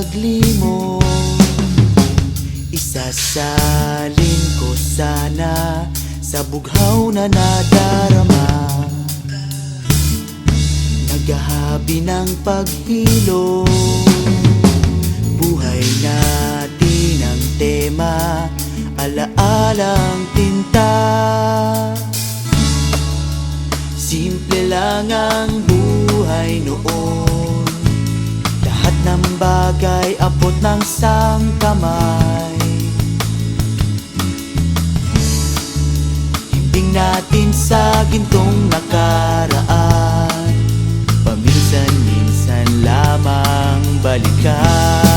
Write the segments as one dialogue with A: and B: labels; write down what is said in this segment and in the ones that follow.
A: paglimot. Isasalin ko sana Sa bughaw na nadarama. Naghahabi ng paghilo. Buhay natin ang tema Alaalang tinta. Simple lang ang buhay noon bagay abot ng sangkamay Himbing natin sa gintong nakaraan. Paminsan-minsan lamang balikan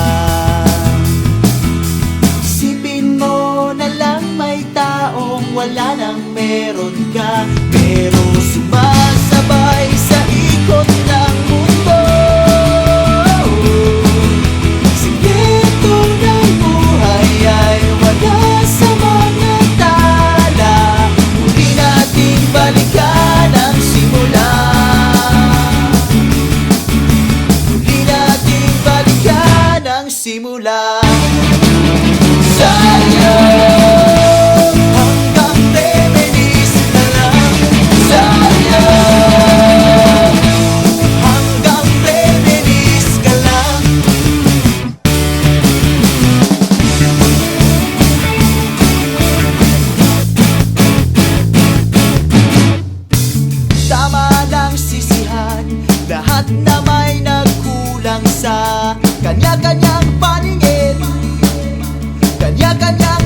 A: simula Sa'yo Hanggang reminis na lang. Sa'yo Hanggang reminis ka Tama lang sisihan Lahat na may nagkulang sa Kanya-kanyang paningin. Kanya-kanyang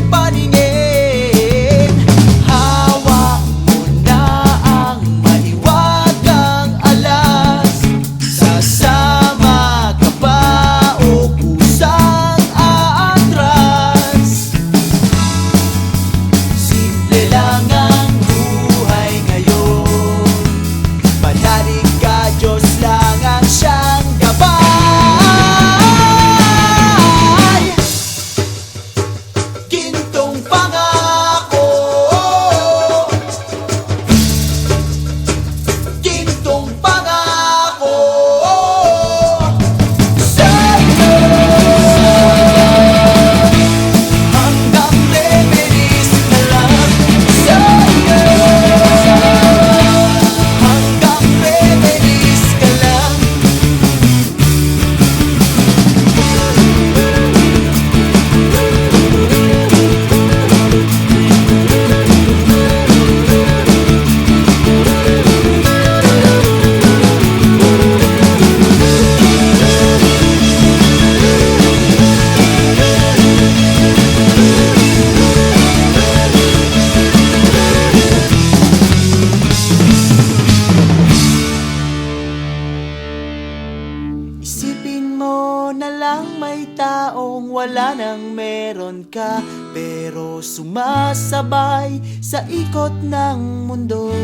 A: Isipin mo na lang may taong wala nang meron ka Pero sumasabay sa ikot ng mundo.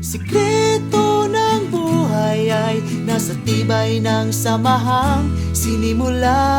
A: Sikreto ng buhay ay nasa tibay ng samahang sinimulan